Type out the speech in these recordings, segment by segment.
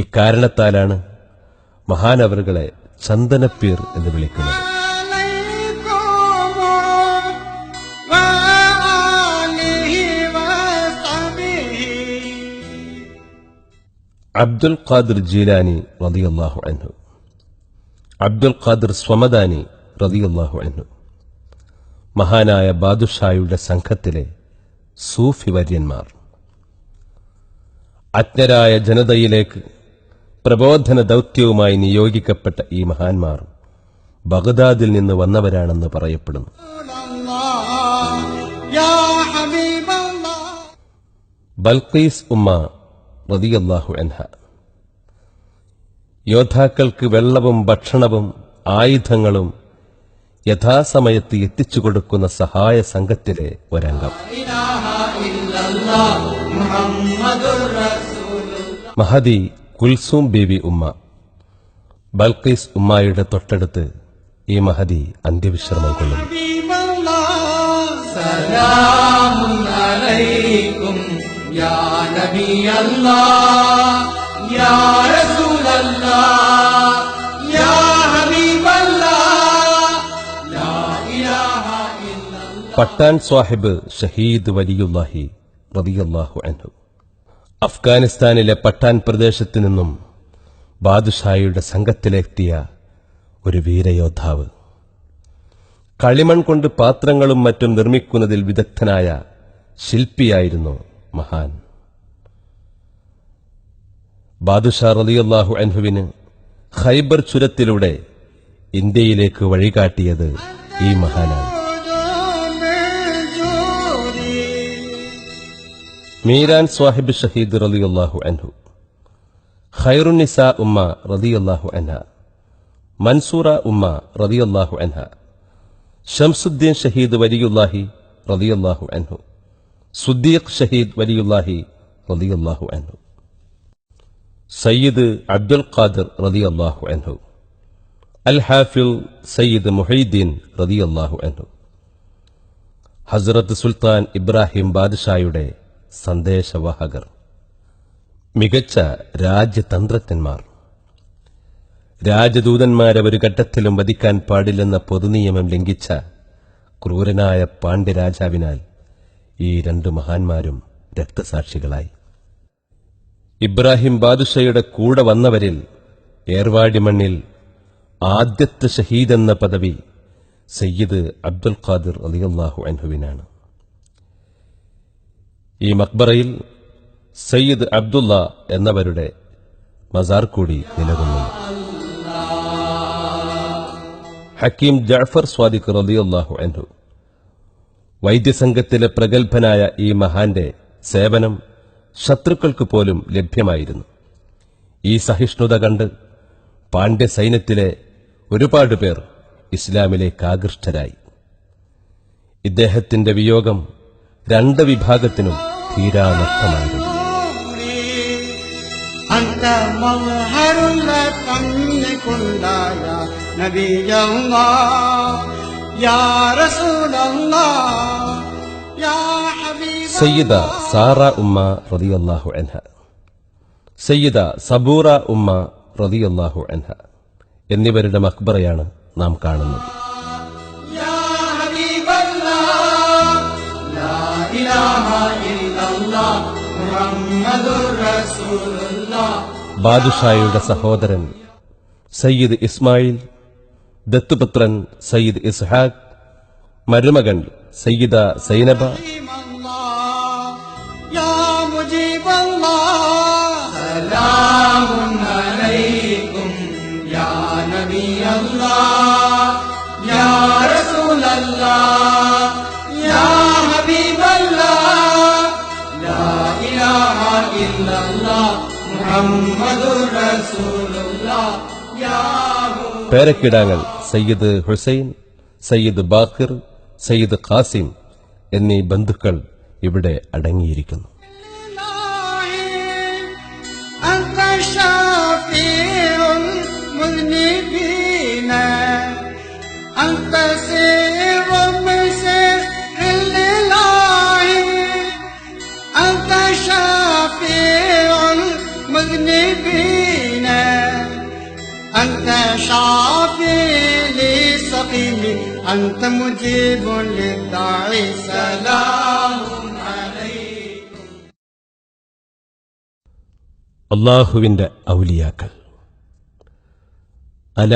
ഇക്കാരണത്താലാണ് മഹാനവറുകളെ ചന്ദനപ്പീർ എന്ന് വിളിക്കുന്നത്. അബ്ദുൽ ഖാദിർ ജീലാനി റതിയല്ലാഹു അൻഹു. അബ്ദുൽ ഖാദിർ സ്വമദാനി റതിയല്ലാഹു അൻഹു. മഹാനായ ബാദുഷായുടെ സംഘത്തിലെ സൂഫി വര്യന്മാർ. അജ്ഞരായ ജനതയിലേക്ക് പ്രബോധന ദൗത്യവുമായി നിയോഗിക്കപ്പെട്ട ഈ മഹാന്മാർ ബഗ്ദാദിൽ നിന്ന് വന്നവരാണെന്ന് പറയപ്പെടുന്നു. ബൽക്കീസ് ഉമ്മ റതിയല്ലാഹു അൻഹ. യോദ്ധാക്കൾക്ക് വെള്ളവും ഭക്ഷണവും ആയുധങ്ങളും യഥാസമയത്ത് എത്തിച്ചു കൊടുക്കുന്ന സഹായ സംഘത്തിലെ ഒരംഗം. മഹദി കുൽസൂം ബീവി ഉമ്മ. ബൽക്കീസ് ഉമ്മായിയുടെ തൊട്ടടുത്ത് ഈ മഹതി അന്ത്യവിശ്രമം കൊള്ളും പട്ടാൻ സാഹിബ് ഷഹീദ് വലിയുല്ലാഹി റബിയുല്ലാഹു അൻഹു. അഫ്ഗാനിസ്ഥാനിലെ പട്ടാൻ പ്രദേശത്ത് നിന്നും ബാദുഷായിയുടെ സംഘത്തിലെത്തിയ ഒരു വീരയോദ്ധാവ്. കളിമൺ കൊണ്ട് പാത്രങ്ങളും മറ്റും നിർമ്മിക്കുന്നതിൽ വിദഗ്ധനായ ശില്പിയായിരുന്നു മഹാൻ. ബാദുഷാ റലിയല്ലാഹു അൻഹുവിന് ഖൈബർ ചുരത്തിലൂടെ ഇന്ത്യയിലേക്ക് വഴികാട്ടിയത് ഈ മഹാനാണ്. മീരാൻ സ്വാഹിബ് ഷഹീദ് റളിയല്ലാഹു അൻഹു ഖൈറുന്നിസ ഉമ്മ റളിയല്ലാഹു അൻഹ മൻസൂറ ഉമ്മ റളിയല്ലാഹു അൻഹ ഷംസുദ്ദീൻ ഷഹീദ് വലിയുല്ലാഹി റളിയല്ലാഹു അൻഹു സുദ്ദീഖ് ഷഹീദ് വലിയുല്ലാഹി റളിയല്ലാഹു അൻഹു സയ്യിദ് അബ്ദുൽ ഖാദിർ റളിയല്ലാഹു അൻഹു അൽ ഹാഫിൽ സയ്യിദ് മുഹീദ്ദീൻ റളിയല്ലാഹു അൻഹു ഹസ്രത്ത് സുൽത്താൻ ഇബ്രാഹിം ബാദ്ഷായുടെ സന്ദേശവാഹകർ. മികച്ച രാജ്യതന്ത്രജ്ഞന്മാർ. രാജദൂതന്മാരെ ഒരു ഘട്ടത്തിലും വധിക്കാൻ പാടില്ലെന്ന പൊതുനിയമം ലംഘിച്ച ക്രൂരനായ പാണ്ഡ്യരാജാവിനാൽ ഈ രണ്ട് മഹാന്മാരും രക്തസാക്ഷികളായി. ഇബ്രാഹിം ബാദുഷയുടെ കൂടെ വന്നവരിൽ ഏർവാടി മണ്ണിൽ ആദ്യത്തെ ഷഹീദ് എന്ന പദവി സയ്യിദ് അബ്ദുൽ ഖാദിർ അലിയല്ലാഹു അൻഹുവിനാണ്. ഈ മക്ബറയിൽ സയ്യിദ് അബ്ദുള്ള എന്നവരുടെ മസാർ കൂടി നിലകൊള്ളുന്നു. ഹക്കീം ജഅഫർ സ്വാദിഖ് റളിയല്ലാഹു അൻഹു വൈദ്യസംഘത്തിലെ പ്രഗത്ഭനായ ഈ മഹാന്റെ സേവനം ശത്രുക്കൾക്ക് പോലും ലഭ്യമായിരുന്നു. ഈ സഹിഷ്ണുത കണ്ട് പാണ്ഡ്യ സൈന്യത്തിലെ ഒരുപാട് പേർ ഇസ്ലാമിലേക്ക് ആകൃഷ്ടരായി. ഇദ്ദേഹത്തിന്റെ വിയോഗം രണ്ട് വിഭാഗത്തിനും തീരാനഷ്ടമായിരുന്നു أنت مظهر لم يكن لا يا نبي الله يا رسول الله يا حبيب സയ്യിദ സാറ ഉമ്മ റതിയല്ലാഹു അൻഹ സയ്യിദ സബൂറ ഉമ്മ റതിയല്ലാഹു അൻഹ എന്നിവരുടെ മക്ബറയാണ് നാം കാണുന്നത് ബാദുഷായുടെ സഹോദരൻ സയ്യിദ് ഇസ്മായിൽ ദത്തുപുത്രൻ സയ്യിദ് ഇസ്ഹാഖ് മരുമകൻ സയ്യിദ സൈനബ. பேரக்கிடாங்கள் சையது ஹுசைൻ സയ്യിദ് ബാഖിർ സയ്യിദ് ഖാസിം എന്നീ ബന്ധുക്കൾ ഇവിടെ അടങ്ങിയിരിക്കുന്നു أنت مجيب للداعي سلام عليكم അള്ളാഹുവിന്റെ ഔലിയാക്കൾ അല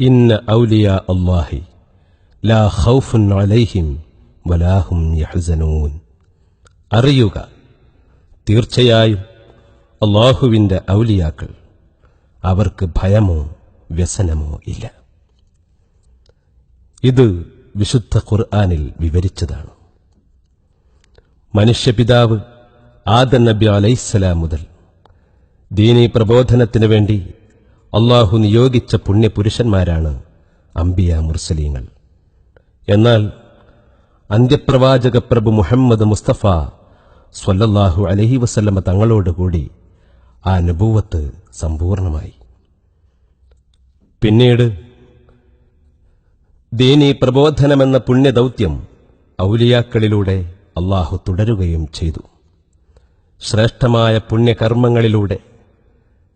ഇന്ന ഔലിയ അള്ളാഹി ലാ ഖൗഫുൻ അലൈഹിം വലാഹും യഹ്സനൂൻ അറിയുക തീർച്ചയായും അള്ളാഹുവിന്റെ ഔലിയാക്കൾ അവർക്ക് ഭയമോ വ്യസനമോ ഇല്ല ഇത് വിശുദ്ധ ഖുർആാനിൽ വിവരിച്ചതാണ്. മനുഷ്യപിതാവ് ആദൻ നബി അലൈസലാം മുതൽ ദീനീ പ്രബോധനത്തിനു വേണ്ടി അള്ളാഹു നിയോഗിച്ച പുണ്യപുരുഷന്മാരാണ് അംബിയ മുർസലീങ്ങൾ. എന്നാൽ അന്ത്യപ്രവാചക പ്രഭു മുഹമ്മദ് മുസ്തഫ സ്വല്ലല്ലാഹു അലഹി വസല്ലമ തങ്ങളോടുകൂടി ആ അനുഭവത്ത് സമ്പൂർണമായി. പിന്നീട് ദീനീ പ്രബോധനമെന്ന പുണ്യദൗത്യം ഔലിയാക്കളിലൂടെ അള്ളാഹു തുടരുകയും ചെയ്തു. ശ്രേഷ്ഠമായ പുണ്യകർമ്മങ്ങളിലൂടെ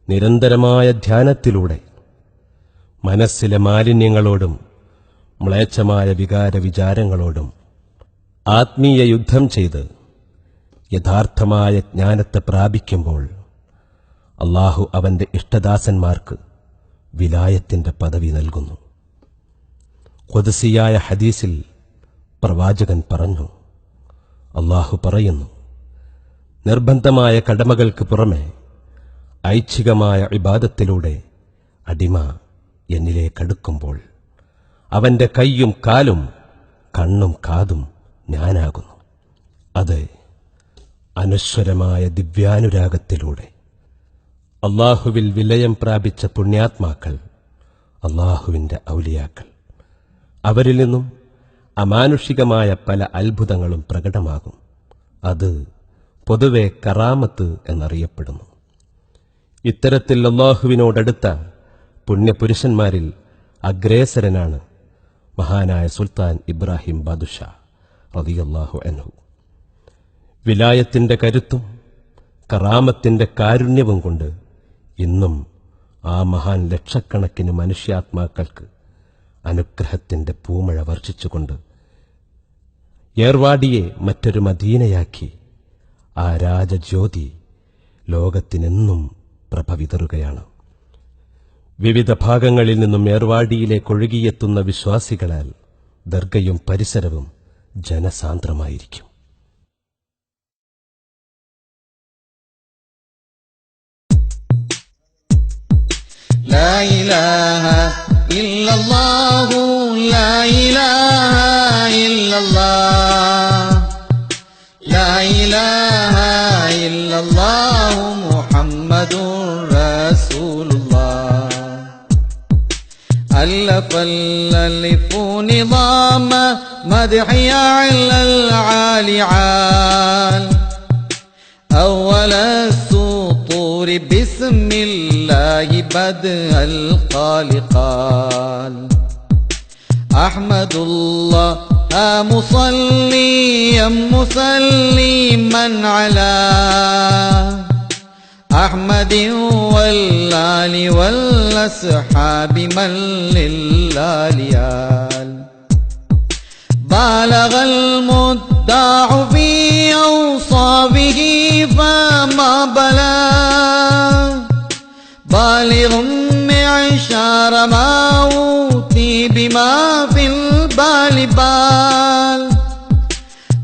നിരന്തരമായ ധ്യാനത്തിലൂടെ മനസ്സിലെ മാലിന്യങ്ങളോടും മ്ലേച്ഛമായ വികാര വിചാരങ്ങളോടും ആത്മീയ യുദ്ധം ചെയ്ത് യഥാർത്ഥമായ ജ്ഞാനത്തെ പ്രാപിക്കുമ്പോൾ അള്ളാഹു അവന്റെ ഇഷ്ടദാസന്മാർക്ക് വിലായത്തിന്റെ പദവി നൽകുന്നു. കൊതസിയായ ഹദീസിൽ പ്രവാചകൻ പറഞ്ഞു. അള്ളാഹു പറയുന്നു നിർബന്ധമായ കടമകൾക്ക് പുറമെ ഐച്ഛികമായ വിവാദത്തിലൂടെ അടിമ എന്നിലേക്കടുക്കുമ്പോൾ അവന്റെ കൈയും കാലും കണ്ണും കാതും ഞാനാകുന്നു. അത് അനശ്വരമായ ദിവ്യാനുരാഗത്തിലൂടെ അള്ളാഹുവിൽ വിലയം പ്രാപിച്ച പുണ്യാത്മാക്കൾ അള്ളാഹുവിന്റെ ഔലിയാക്കൾ. അവരിൽ നിന്നും അമാനുഷികമായ പല അത്ഭുതങ്ങളും പ്രകടമാകും. അത് പൊതുവെ കറാമത്ത് എന്നറിയപ്പെടുന്നു. ഇത്തരത്തിൽ അള്ളാഹുവിനോടടുത്ത പുണ്യപുരുഷന്മാരിൽ അഗ്രേസരനാണ് മഹാനായ സുൽത്താൻ ഇബ്രാഹിം ബാദുഷ റതിയല്ലാഹു അൻഹു. വിലായത്തിന്റെ കരുത്തും കറാമത്തിന്റെ കാരുണ്യവും കൊണ്ട് ഇന്നും ആ മഹാൻ ലക്ഷക്കണക്കിന് മനുഷ്യാത്മാക്കൾക്ക് അനുഗ്രഹത്തിന്റെ പൂമഴ വർഷിച്ചുകൊണ്ട് ഏർവാടിയെ മറ്റൊരു മദീനയാക്കി ആ രാജജ്യോതി ലോകത്തിനെന്നും പ്രഭ വിതറുകയാണ് വിവിധ ഭാഗങ്ങളിൽ നിന്നും ഏർവാടിയിലേക്ക് ഒഴുകിയെത്തുന്ന വിശ്വാസികളാൽ ദർഗയും പരിസരവും ജനസാന്ദ്രമായിരിക്കും لا إله إلا الله لا إله إلا الله. لا إله إلا الله محمد رسول الله. ألف الألف نظام مدحي على العالي عال أول بسم الله بدء القال قال أحمد الله مصليا مسلما على. أحمد والآل والأصحاب من للآليال بالغ المدع في أوصافه فما بالغ معشار ما أوتي بما في البال بال.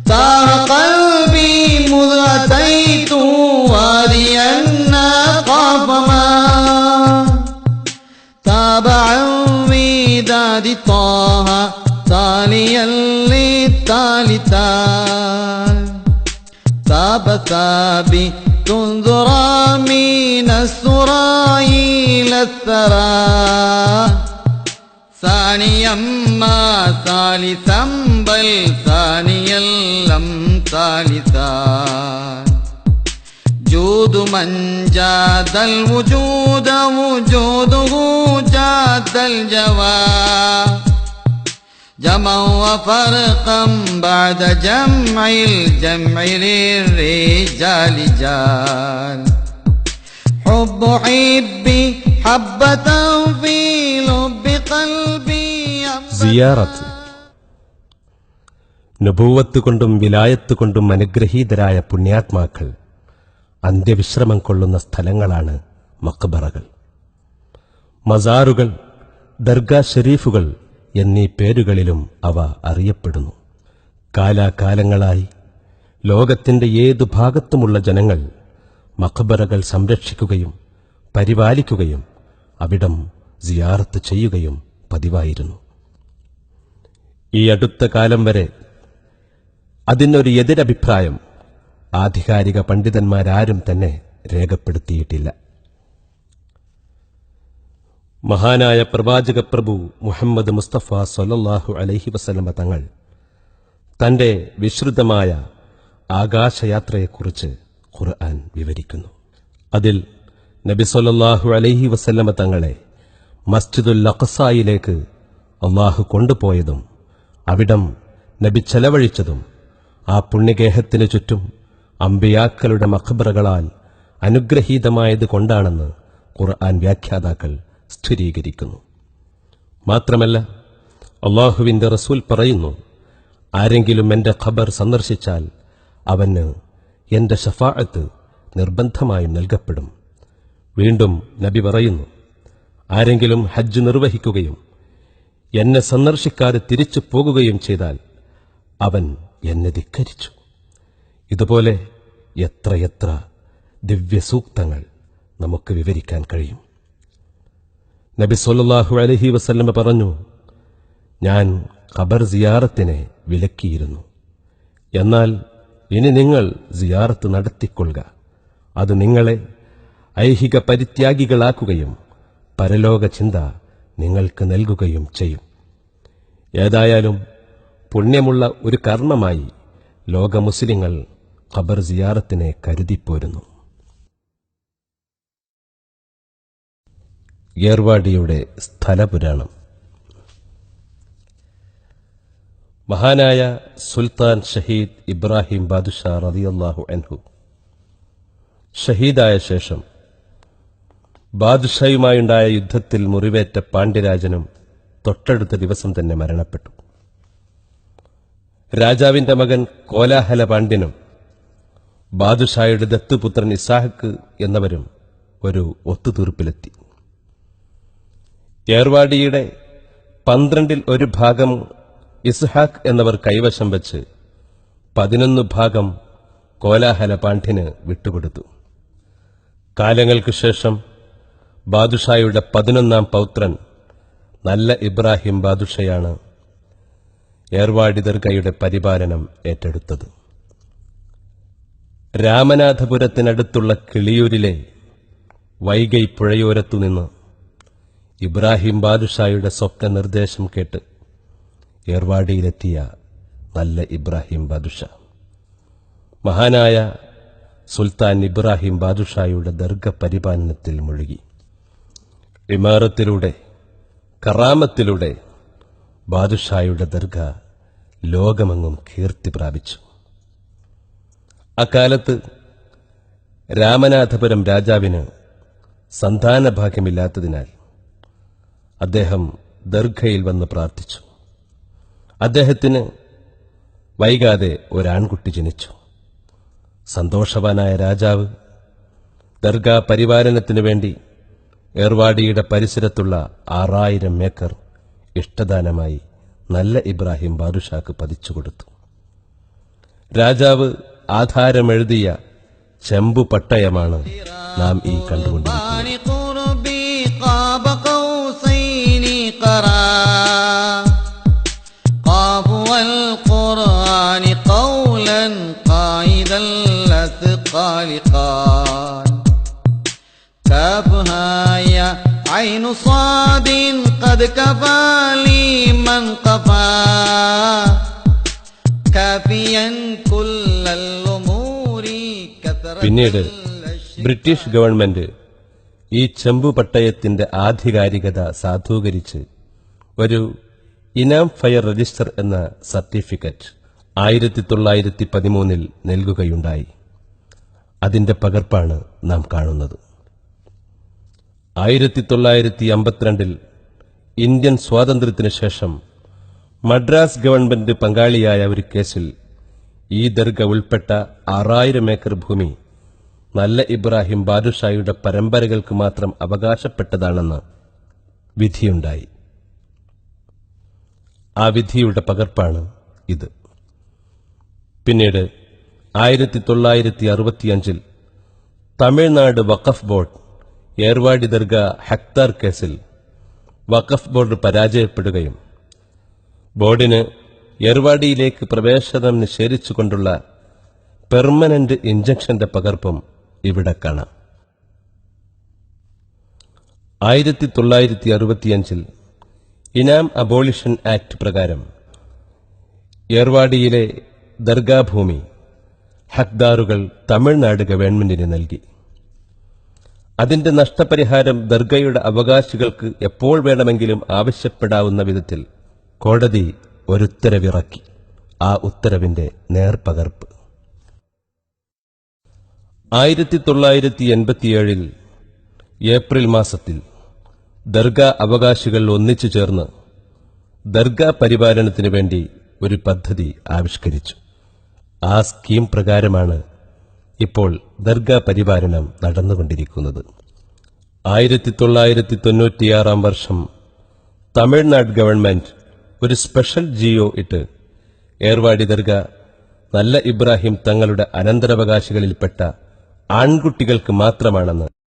تاه قلبي مذ أتيت واديا خاف ما تابعا وداد طه تاليا للتالتان. تاب ثابت تنذرا من السرى إلى الثرى. ثانيا ما ثالثا بل ثانيا لم ثالثا. جود من جاد الوجود وجوده جاد الجواب جمع وفرقا بعد جمع الجمع للرجال جال حب حبي حبة في لب قلبي സിയാറത്ത് നുഭൂവത്ത് കൊണ്ടും വിലായത്ത് കൊണ്ടും അനുഗ്രഹീതരായ പുണ്യാത്മാക്കൾ അന്ത്യവിശ്രമം കൊള്ളുന്ന സ്ഥലങ്ങളാണ് മക്ബറകൾ മസാറുകൾ ദർഗാ ഷരീഫുകൾ എന്നീ പേരുകളിലും അവ അറിയപ്പെടുന്നു. കാലാകാലങ്ങളായി ലോകത്തിന്റെ ഏതു ഭാഗത്തുമുള്ള ജനങ്ങൾ മഖബറകൾ സംരക്ഷിക്കുകയും പരിപാലിക്കുകയും അവിടം സിയാറത്ത് ചെയ്യുകയും പതിവായിരുന്നു. ഈ അടുത്ത കാലം വരെ അതിനൊരു എതിരഭിപ്രായം ആധികാരിക പണ്ഡിതന്മാരാരും തന്നെ രേഖപ്പെടുത്തിയിട്ടില്ല. മഹാനായ പ്രവാചക പ്രഭു മുഹമ്മദ് മുസ്തഫ സൊല്ലാഹു അലൈഹി വസല്ലമ തങ്ങൾ തന്റെ വിശ്രുതമായ ആകാശയാത്രയെക്കുറിച്ച് ഖുർആൻ വിവരിക്കുന്നു. അതിൽ നബി സൊല്ലാഹു അലൈഹി വസല്ലമ തങ്ങളെ മസ്ജിദുൽ അഖസായിലേക്ക് അള്ളാഹു കൊണ്ടുപോയതും അവിടം നബി ചെലവഴിച്ചതും ആ പുണ്യഗേഹത്തിനു ചുറ്റും അമ്പിയാക്കളുടെ മഖബറകളാൽ അനുഗ്രഹീതമായത് കൊണ്ടാണെന്ന് ഖുർആൻ വ്യാഖ്യാതാക്കൾ സ്ഥിരീകരിക്കുന്നു. മാത്രമല്ല അള്ളാഹുവിന്റെ റസൂൽ പറയുന്നു ആരെങ്കിലും എന്റെ ഖബർ സന്ദർശിച്ചാൽ അവന് എന്റെ ഷഫാഅത്ത് നിർബന്ധമായും നൽകപ്പെടും. വീണ്ടും നബി പറയുന്നു ആരെങ്കിലും ഹജ്ജ് നിർവഹിക്കുകയും എന്നെ സന്ദർശിക്കാതെ തിരിച്ചു പോകുകയും ചെയ്താൽ അവൻ എന്നെ ധിക്കരിച്ചു. ഇതുപോലെ എത്രയെത്ര ദിവ്യസൂക്തങ്ങൾ നമുക്ക് വിവരിക്കാൻ കഴിയും. നബി സൊല്ലാഹു അലഹി വസല്ലമ പറഞ്ഞു ഞാൻ ഖബർ സിയാറത്തിനെ വിലക്കിയിരുന്നു. എന്നാൽ ഇനി നിങ്ങൾ സിയാറത്ത് നടത്തിക്കൊള്ളുക. അത് നിങ്ങളെ ഐഹിക പരിത്യാഗികളാക്കുകയും പരലോക ചിന്ത നിങ്ങൾക്ക് നൽകുകയും ചെയ്യും. ഏതായാലും പുണ്യമുള്ള ഒരു കർമ്മമായി ലോക മുസ്ലിങ്ങൾ ഖബർ സിയാറത്തിനെ കരുതിപ്പോരുന്നു. ഏർവാടിയുടെ സ്ഥലപുരാണം. മഹാനായ സുൽത്താൻ ഷഹീദ് ഇബ്രാഹിം ബാദുഷാ റളിയല്ലാഹു അൻഹു. ഷഹീദായ ശേഷം ബാദുഷയുമായുണ്ടായ യുദ്ധത്തിൽ മുറിവേറ്റ പാണ്ഡ്യരാജനും തൊട്ടടുത്ത ദിവസം തന്നെ മരണപ്പെട്ടു. രാജാവിന്റെ മകൻ കോലാഹല പാണ്ഡ്യനും ബാദുഷായുടെ ദത്തുപുത്രൻ ഇസാഹക്ക് എന്നവരും ഒരു ഒത്തുതീർപ്പിലെത്തി. ഏർവാടിയുടെ പന്ത്രണ്ടിൽ ഒരു ഭാഗം ഇസ്ഹാഖ് എന്നവർ കൈവശം വച്ച് പതിനൊന്ന് ഭാഗം കോലാഹല പാണ്ഡ്യന് വിട്ടുകൊടുത്തു. കാലങ്ങൾക്കു ശേഷം ബാദുഷായുടെ പതിനൊന്നാം പൗത്രൻ നല്ല ഇബ്രാഹിം ബാദുഷയാണ് ഏർവാടി ദർഗയുടെ പരിപാലനം ഏറ്റെടുത്തത്. രാമനാഥപുരത്തിനടുത്തുള്ള കിളിയൂരിലെ വൈകൈ പുഴയോരത്തുനിന്ന് ഇബ്രാഹിം ബാദുഷായുടെ സ്വപ്ന നിർദ്ദേശം കേട്ട് ഏർവാടിയിലെത്തിയ നല്ല ഇബ്രാഹിം ബാദുഷ മഹാനായ സുൽത്താൻ ഇബ്രാഹിം ബാദുഷായുടെ ദർഗ പരിപാലനത്തിൽ മുഴുകി. ഇമാറത്തിലൂടെ കറാമത്തിലൂടെ ബാദുഷായുടെ ദർഗ ലോകമെങ്ങും കീർത്തി പ്രാപിച്ചു. അക്കാലത്ത് രാമനാഥപുരം രാജാവിന് സന്താനഭാഗ്യമില്ലാത്തതിനാൽ അദ്ദേഹം ദർഘയിൽ വന്ന് പ്രാർത്ഥിച്ചു. അദ്ദേഹത്തിന് വൈകാതെ ഒരാൺകുട്ടി ജനിച്ചു. സന്തോഷവാനായ രാജാവ് ദർഗാ പരിപാലനത്തിനു വേണ്ടി ഏർവാടിയുടെ പരിസരത്തുള്ള ആറായിരം ഏക്കർ ഇഷ്ടദാനമായി നല്ല ഇബ്രാഹിം ബാദുഷാക്ക് പതിച്ചു കൊടുത്തു. രാജാവ് ആധാരമെഴുതിയ ചെമ്പു പട്ടയമാണ് നാം ഈ കണ്ടുകൊണ്ടിരിക്കുന്നത്. الأثقال قال كافها يا عين صاد قد كفى لي من قفا كافيا كل الأمور كثرة പിന്നീട് الأشياء ബ്രിട്ടീഷ് ഗവൺമെന്റ് ഈ ചെമ്പു പട്ടയത്തിന്റെ ആധികാരികത സാധൂകരിച്ച് ഒരു ഇനാം ഫയർ രജിസ്റ്റർ എന്ന സർട്ടിഫിക്കറ്റ് ആയിരത്തി തൊള്ളായിരത്തി പതിമൂന്നിൽ നൽകുകയുണ്ടായി അതിന്റെ പകർപ്പാണ് നാം കാണുന്നത്. ആയിരത്തി തൊള്ളായിരത്തി അമ്പത്തിരണ്ടിൽ ഇന്ത്യൻ സ്വാതന്ത്ര്യത്തിനു ശേഷം മദ്രാസ് ഗവൺമെന്റ് പങ്കാളിയായ ഒരു കേസിൽ ഈ ദർഗ ഉൾപ്പെട്ട ആറായിരം ഏക്കർ ഭൂമി നല്ല ഇബ്രാഹിം ബാദുഷായുടെ പരമ്പരകൾക്ക് മാത്രം അവകാശപ്പെട്ടതാണെന്ന് വിധിയുണ്ടായി. ആ വിധിയുടെ പകർപ്പാണ് ഇത്. പിന്നീട് ആയിരത്തി തൊള്ളായിരത്തി അറുപത്തിയഞ്ചിൽ തമിഴ്നാട് വഖഫ് ബോർഡ് ഏർവാടി ദർഗ ഹക്താർ കേസിൽ വഖഫ് ബോർഡ് പരാജയപ്പെടുകയും ബോർഡിന് ഏർവാടിയിലേക്ക് പ്രവേശനം നിഷേധിച്ചുകൊണ്ടുള്ള പെർമനന്റ് ഇഞ്ചക്ഷന്റെ പകർപ്പും ഇവിടെ കാണാം. ആയിരത്തി തൊള്ളായിരത്തി അറുപത്തിയഞ്ചിൽ ഇനാം അബോളിഷൻ ആക്ട് പ്രകാരം ഏർവാടിയിലെ ദർഗാഭൂമി ഹക്ദാറുകൾ തമിഴ്നാട് ഗവൺമെന്റിന് നൽകി. അതിന്റെ നഷ്ടപരിഹാരം ദർഗയുടെ അവകാശികൾക്ക് എപ്പോൾ വേണമെങ്കിലും ആവശ്യപ്പെടാവുന്ന വിധത്തിൽ കോടതി ഒരുത്തരവിറക്കി. ആ ഉത്തരവിന്റെ നേർപകർപ്പ്. ആയിരത്തി തൊള്ളായിരത്തി എൺപത്തിയേഴിൽ ഏപ്രിൽ മാസത്തിൽ ദർഗ അവകാശികൾ ഒന്നിച്ചു ചേർന്ന് ദർഗ പരിപാലനത്തിനു വേണ്ടി ഒരു പദ്ധതി ആവിഷ്കരിച്ചു. ആ സ്കീം പ്രകാരമാണ് ഇപ്പോൾ ദർഗ പരിപാലനം നടന്നുകൊണ്ടിരിക്കുന്നത്. ആയിരത്തി തൊള്ളായിരത്തി തൊണ്ണൂറ്റിയാറാം വർഷം തമിഴ്നാട് ഗവൺമെന്റ് ഒരു സ്പെഷ്യൽ ജിയോ ഇട്ട് ഏർവാടി ദർഗ നല്ല ഇബ്രാഹിം തങ്ങളുടെ അനന്തരവകാശികളിൽപ്പെട്ട ആൺകുട്ടികൾക്ക് മാത്രമാണെന്ന്